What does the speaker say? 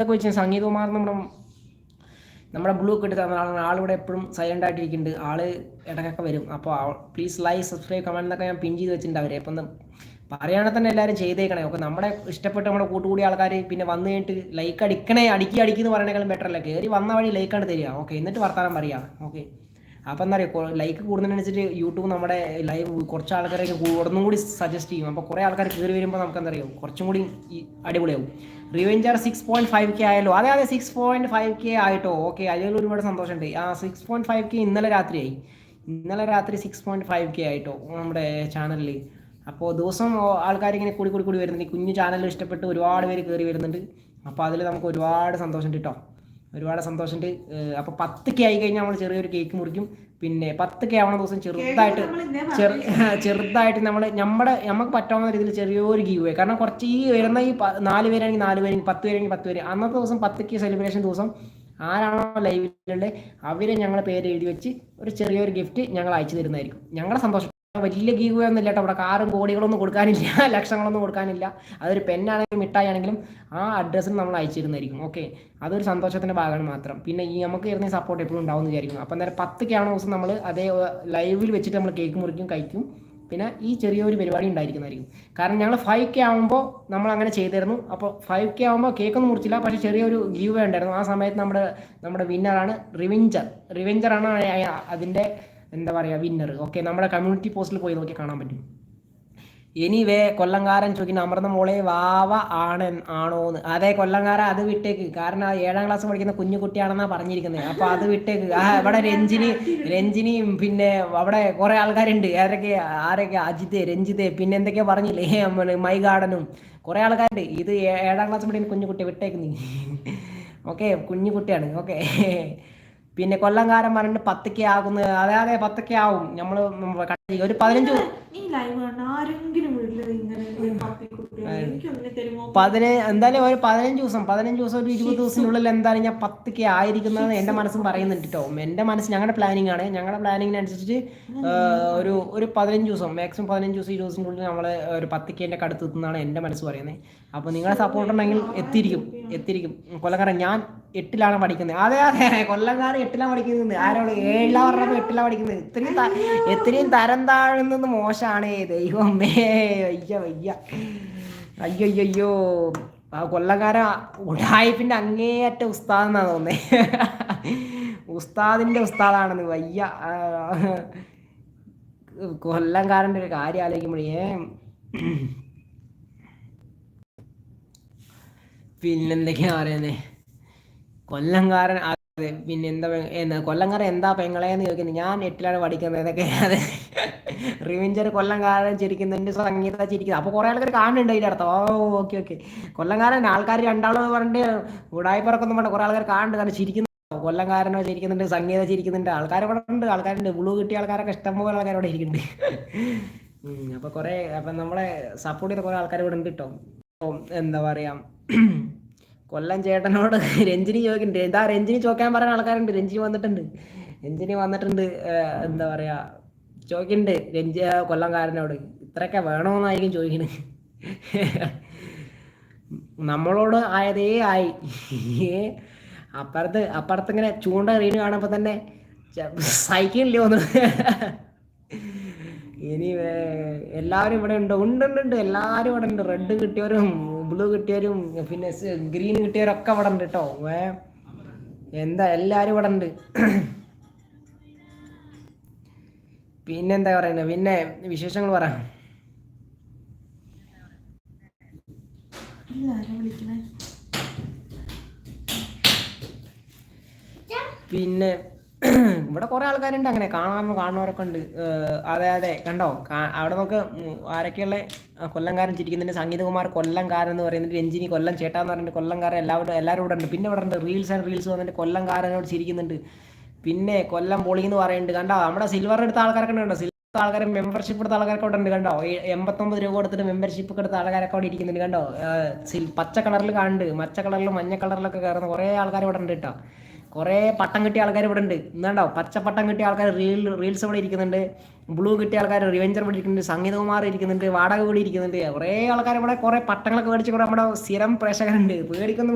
ഇതൊക്കെ വെച്ച് സംഗീതകുമാർ നമ്മുടെ നമ്മുടെ ബ്ലൂ കിട്ടി തന്ന ആളാണ് ആളിവിടെ എപ്പോഴും സൈലന്റ് ആയിട്ടിരിക്കുന്നുണ്ട്. ആൾ ഇടയ്ക്കൊക്കെ വരും. അപ്പോൾ പ്ലീസ് ലൈക്ക് സബ്സ്ക്രൈബ് കമന്റ് എന്നൊക്കെ ഞാൻ പിൻ ചെയ്ത് വെച്ചിട്ടുണ്ട് അവരെ. അപ്പം പറയുകയാണെങ്കിൽ തന്നെ എല്ലാവരും ചെയ്തേക്കണേ. ഓക്കെ നമ്മുടെ ഇഷ്ടപ്പെട്ട നമ്മുടെ കൂട്ടുകൂടി ആൾക്കാർ പിന്നെ വന്നു കഴിഞ്ഞിട്ട് ലൈക്ക് അടിക്കണേ അടിക്കി അടിക്കുന്ന പറയണേക്കാളും ബെറ്റർ അല്ലേ? കയറി വന്ന വഴി ലൈക്ക് ആണ് തരിക. ഓക്കെ എന്നിട്ട് വർത്താനം പറയാം. ഓക്കെ അപ്പോൾ എന്താ പറയുക ലൈക്ക് കൂടുന്നതിനനുസരിച്ച് യൂട്യൂബ് നമ്മുടെ ലൈവ് കുറച്ച് ആൾക്കാരൊക്കെ ഒന്നും കൂടി സജസ്റ്റ് ചെയ്യും. അപ്പോൾ കുറേ ആൾക്കാർ കയറി വരുമ്പോൾ നമുക്ക് എന്താ പറയുക കുറച്ചും കൂടി അടിപൊളിയാവും. റിവെഞ്ചർ സിക്സ് പോയിന്റ് ഫൈവ് കെ ആയല്ലോ. അതെ അതെ സിക്സ് പോയിന്റ് ഫൈവ് കെ ആയിട്ടോ. ഓക്കെ അതിൽ ഒരുപാട് സന്തോഷമുണ്ട്. ആ സിക്സ് പോയിന്റ് ഫൈവ് കെ ഇന്നലെ രാത്രിയായി. ഇന്നലെ രാത്രി സിക്സ് പോയിന്റ് ഫൈവ് കെ ആയിട്ടോ നമ്മുടെ ചാനലിൽ അപ്പോൾ ദിവസം ആൾക്കാർ ഇങ്ങനെ കൂടി കൂടി കൂടി വരുന്നുണ്ട്. കുഞ്ഞു ചാനൽ ഇഷ്ടപ്പെട്ട് ഒരുപാട് പേര് കയറി വരുന്നുണ്ട്. അപ്പോൾ അതിൽ നമുക്ക് ഒരുപാട് സന്തോഷമുണ്ട് കേട്ടോ ഒരുപാട് സന്തോഷമുണ്ട് അപ്പോൾ പത്ത് കെ ആയി കഴിഞ്ഞാൽ നമ്മൾ ചെറിയൊരു കേക്ക് മുറിക്കും. പിന്നെ പത്ത് കെ ആവണ ദിവസം ചെറുതായിട്ട് ചെറുതായിട്ട് നമ്മൾ നമ്മുടെ നമുക്ക് പറ്റാവുന്ന രീതിയിൽ ചെറിയൊരു ഗീവ് വേ കാരണം കുറച്ച് ഈ വരുന്ന ഈ നാല് പേരാണെങ്കിൽ നാല് പേര് പത്ത് പേരാണെങ്കിൽ പത്ത് പേര്. അന്നത്തെ ദിവസം പത്ത് കെ സെലിബ്രേഷൻ ദിവസം ആരാണോ ലൈവിലുള്ളത് അവരെ ഞങ്ങളുടെ പേര് എഴുതി വെച്ച് ഒരു ചെറിയൊരു ഗിഫ്റ്റ് ഞങ്ങൾ അയച്ചു തരുന്നതായിരിക്കും. ഞങ്ങളുടെ സന്തോഷം. വലിയ ഗീവ് ഒന്നും ഇല്ല കേട്ടോ അവിടെ കാറും കോടികളൊന്നും കൊടുക്കാനില്ല. ലക്ഷങ്ങളൊന്നും കൊടുക്കാനില്ല. അതൊരു പെന്നാണെങ്കിലും മിഠായി ആണെങ്കിലും ആ അഡ്രസ്സിന് നമ്മൾ അയച്ചു തരുന്നതായിരിക്കും ഓക്കെ അതൊരു സന്തോഷത്തിന്റെ ഭാഗമാണ് മാത്രം. പിന്നെ ഈ നമുക്ക് ഇരുന്ന സപ്പോർട്ട് എപ്പോഴും ഉണ്ടാവും എന്ന് വിചാരിക്കുന്നു. അപ്പം നേരെ പത്ത് ക്യാണോ ദിവസം നമ്മൾ അതേ ലൈവിൽ വെച്ചിട്ട് നമ്മൾ കേക്ക് മുറിക്കും കഴിക്കും. പിന്നെ ഈ ചെറിയൊരു പരിപാടി ഉണ്ടായിരിക്കുന്നതായിരിക്കും. കാരണം ഞങ്ങൾ ഫൈവ് കെ ആകുമ്പോൾ നമ്മൾ അങ്ങനെ ചെയ്തിരുന്നു. അപ്പോൾ ഫൈവ് കെ ആകുമ്പോൾ കേക്കൊന്നും മുറിച്ചില്ല. പക്ഷേ ചെറിയൊരു ഗീവ് ഉണ്ടായിരുന്നു. ആ സമയത്ത് നമ്മുടെ നമ്മുടെ വിന്നറാണ് റിവെഞ്ചർ റിവെഞ്ചറാണ് അതിന്റെ എന്താ പറയുക വിന്നർ ഓക്കെ നമ്മുടെ കമ്മ്യൂണിറ്റി പോസ്റ്റിൽ പോയി നോക്കി കാണാൻ പറ്റും. എനിവേ കൊല്ലങ്കാരൻ ചോദിക്കുന്ന അമൃത മോളെ വാവ ആണ് ആണോന്ന്? അതെ കൊല്ലങ്കാരൻ അത് വിട്ടേക്ക്. കാരണം ഏഴാം ക്ലാസ് പഠിക്കുന്ന കുഞ്ഞു കുട്ടിയാണെന്നാ പറഞ്ഞിരിക്കുന്നത് അപ്പൊ അത് വിട്ടേക്ക്. ആ ഇവിടെ രഞ്ജിനി രഞ്ജിനിയും പിന്നെ അവിടെ കുറെ ആൾക്കാരുണ്ട്. ആരൊക്കെ ആരൊക്കെ? അജിത് രഞ്ജിത് പിന്നെ എന്തൊക്കെയാ പറഞ്ഞില്ലേ? മൈ ഗാർഡനും കുറെ ആൾക്കാരുണ്ട്. ഇത് ഏഴാം ക്ലാസ് പഠിക്കുന്ന കുഞ്ഞു കുട്ടി വിട്ടേക്ക് നീ. ഓക്കെ കുഞ്ഞു കുട്ടിയാണ്. ഓക്കെ പിന്നെ കൊല്ലംകാരൻ പറഞ്ഞിട്ട് പത്തൊക്കെ ആകുന്നത് അതെ അതെ പത്തൊക്കെ ആവും. നമ്മൾ ഒരു പതിനഞ്ച് ഈ ലൈവ് ആരെങ്കിലും വീട്ടിൽ ഇങ്ങനെ ഒരു പപ്പിക്കുട്ടി എനിക്കൊന്നിനെ തരുമോ? പതിന എന്തായാലും ഒരു പതിനഞ്ച് ദിവസം പതിനഞ്ച് ദിവസം ഒരു ഇരുപത് ദിവസത്തിനുള്ളിൽ എന്തായാലും ഞാൻ പത്തൊക്കെ ആയിരിക്കുന്നത് എന്റെ മനസ്സും പറയുന്നുണ്ട് കേട്ടോ എന്റെ മനസ്സ് ഞങ്ങളുടെ പ്ലാനിങ് ആണ്. ഞങ്ങളുടെ പ്ലാനിങ്ങിനനുസരിച്ച് ഒരു ഒരു പതിനഞ്ച് ദിവസം മാക്സിമം പതിനഞ്ച് ദിവസം ഇരുപത് ദിവസത്തിനുള്ളിൽ നമ്മൾ ഒരു പത്തൊക്കെ എന്റെ കടുത്ത് എത്തുന്നതാണ് എന്റെ മനസ്സ് പറയുന്നത്. അപ്പോൾ നിങ്ങളുടെ സപ്പോർട്ട് ഉണ്ടെങ്കിൽ എത്തിയിരിക്കും. എത്തിയിരിക്കും കൊല്ലക്കാരൻ ഞാൻ എട്ടിലാണ് പഠിക്കുന്നത്. അതെ അതെ കൊല്ലങ്കാരൻ എട്ടിലാണ് പഠിക്കുന്നത്. ആരോട്? ഏഴിലാ പറഞ്ഞപ്പോൾ എട്ടിലാണ് പഠിക്കുന്നത്. ഇത്രയും എത്രയും തരം താഴുന്നത് മോശമാണ് ദൈവമേ. വയ്യ വയ്യ. അയ്യോ അയ്യോ അയ്യോ ആ കൊല്ലങ്കാരൻ ഉടായ്പിന്റെ അങ്ങേയറ്റ ഉസ്താദ് എന്നാ തോന്നേ ഉസ്താദിന്റെ ഉസ്താദാണെന്ന്. വയ്യ. കൊല്ലംകാരന്റെ ഒരു കാര്യം ആലോചിക്കുമ്പോഴേ പിന്നെന്തൊക്കെയാ പറയുന്നേ? കൊല്ലംകാരൻ പിന്നെ എന്താ എന്താ കൊല്ലംകാരൻ എന്താ പെങ്ങളെന്ന് ചോദിക്കുന്നത് ഞാൻ എട്ടിലാണ് പഠിക്കുന്നത്. എന്നൊക്കെ റിവെഞ്ചർ കൊല്ലംകാരൻ ചിരിക്കുന്നുണ്ട് സംഗീത ചിരിക്കുന്നത് അപ്പോൾ കുറേ ആൾക്കാർ കാണുന്നുണ്ട് അതിന്റെ അർത്ഥം ഓ ഓക്കെ ഓക്കെ. കൊല്ലംകാരൻ ആൾക്കാർ രണ്ടാളും പറഞ്ഞിട്ട് പറക്കൊന്നും പറഞ്ഞ കുറേ ആൾക്കാർ കാണുന്നുണ്ട്. കാരണം ചിരിക്കുന്നു. കൊല്ലംകാരനോ ചിരിക്കുന്നുണ്ട് സംഗീത ചിരിക്കുന്നുണ്ട്. ആൾക്കാർ ഇവിടെ ഉണ്ട്. ആൾക്കാരുണ്ട്. ബ്ലൂ കിട്ടിയ ആൾക്കാരൊക്കെ ഇഷ്ടംപോലെ ആൾക്കാർ ഇവിടെ ഇരിക്കുന്നുണ്ട്. ഉം, അപ്പൊ കുറെ അപ്പൊ നമ്മളെ സപ്പോർട്ട് ചെയ്ത കുറെ ആൾക്കാർ ഇവിടെ ഉണ്ട് കേട്ടോ എന്താ പറയാ കൊല്ലം ചേട്ടനോട് രഞ്ജിനി ചോദിക്കുന്നുണ്ട് എന്താ രഞ്ജിനി ചോദിക്കാൻ പറയുന്ന ആൾക്കാരുണ്ട്. രഞ്ജിനി വന്നിട്ടുണ്ട്. രഞ്ജിനി വന്നിട്ടുണ്ട് എന്താ പറയാ ചോദിക്കുന്നുണ്ട് രഞ്ജി കൊല്ലംകാരനോട്. ഇത്രയൊക്കെ വേണമെന്നായിരിക്കും ചോദിക്കുന്നത് നമ്മളോട് ആയതേ ആയി. അപ്പുറത്ത് അപ്പുറത്ത് ഇങ്ങനെ ചൂണ്ട റീന് കാണുമ്പോൾ തന്നെ സൈക്കിളില്ലേ വന്നു ഇനി വേ- എല്ലാവരും ഇവിടെ ഉണ്ട് ഉണ്ട് ഉണ്ട് ഉണ്ട്. എല്ലാവരും ഇവിടെ ഉണ്ട്. റെഡ് കിട്ടിയവരും ബ്ലൂ കിട്ടിയവരും പിന്നെ ഗ്രീൻ കിട്ടിയവരൊക്കെ ഇവിടെ ഉണ്ട് കേട്ടോ ഏ എന്താ എല്ലാവരും ഇവിടെ ഉണ്ട്. പിന്നെന്താ പറയുന്നത് പിന്നെ വിശേഷങ്ങൾ പറ. പിന്നെ ഇവിടെ കുറെ ആൾക്കാരുണ്ട് അങ്ങനെ. കാണാൻ കാണുന്നവരൊക്കെ ഉണ്ട്. അതെ അതെ. കണ്ടോ? അവിടെ നമുക്ക് ആരൊക്കെയുള്ള കൊല്ലംകാരൻ ചിരിക്കുന്നുണ്ട്. സംഗീതകുമാർ കൊല്ലംകാരൻ എന്ന് പറയുന്നത് രഞ്ജിനി കൊല്ലം ചേട്ടാ എന്ന് പറഞ്ഞിട്ട് കൊല്ലംകാരൻ എല്ലാവരും എല്ലാവരും ഇവിടെ ഉണ്ട്. പിന്നെ ഇവിടെ ഉണ്ട് റീൽസ് ആൻഡ് റീൽസ് വന്നിട്ട് കൊല്ലംകാരനോട് ചിരിക്കുന്നുണ്ട്. പിന്നെ കൊല്ലം പൊളി എന്ന് പറയുന്നുണ്ട്. കണ്ടോ? നമ്മുടെ സിൽവർ എടുത്ത ആൾക്കാരൊക്കെ ഉണ്ട്. സിൽവർ ആൾക്കാർ മെമ്പർഷിപ്പ് എടുത്ത ആൾക്കാരൊക്കെ ഇവിടെ ഉണ്ട്. കണ്ടോ? എൺപത്തൊമ്പത് രൂപ കൊടുത്തിട്ട് മെമ്പർഷിപ്പ് എടുത്ത ആൾക്കാരൊക്കെ അവിടെ ഇരിക്കുന്നുണ്ട്. കണ്ടോ? പച്ച കളറിൽ കാണുന്നുണ്ട്. മച്ച കളറിലും മഞ്ഞ കളറിലൊക്കെ കയറുന്ന കുറേ ആൾക്കാർ ഇവിടെ ഉണ്ട് കേട്ടോ. കുറേ പട്ടം കിട്ടിയ ആൾക്കാർ ഇവിടെ ഉണ്ട് ഇന്നുണ്ടോ? പച്ച പട്ടം കിട്ടിയ ആൾക്കാർ റീൽ റീൽസ് ഇവിടെ ഇരിക്കുന്നുണ്ട്. ബ്ലൂ കിട്ടിയ ആൾക്കാർ റിവെഞ്ചർ ഇവിടെ ഇരിക്കുന്നുണ്ട്. സംഗീതകുമാർ ഇരിക്കുന്നുണ്ട്. വാടക വീട് ഇരിക്കുന്നുണ്ട്. കുറേ ആൾക്കാർ ഇവിടെ കുറേ പട്ടങ്ങളൊക്കെ മേടിച്ച് കൂടെ നമ്മുടെ സ്ഥിരം പ്രേക്ഷകരുണ്ട്. പേടിക്കൊന്നും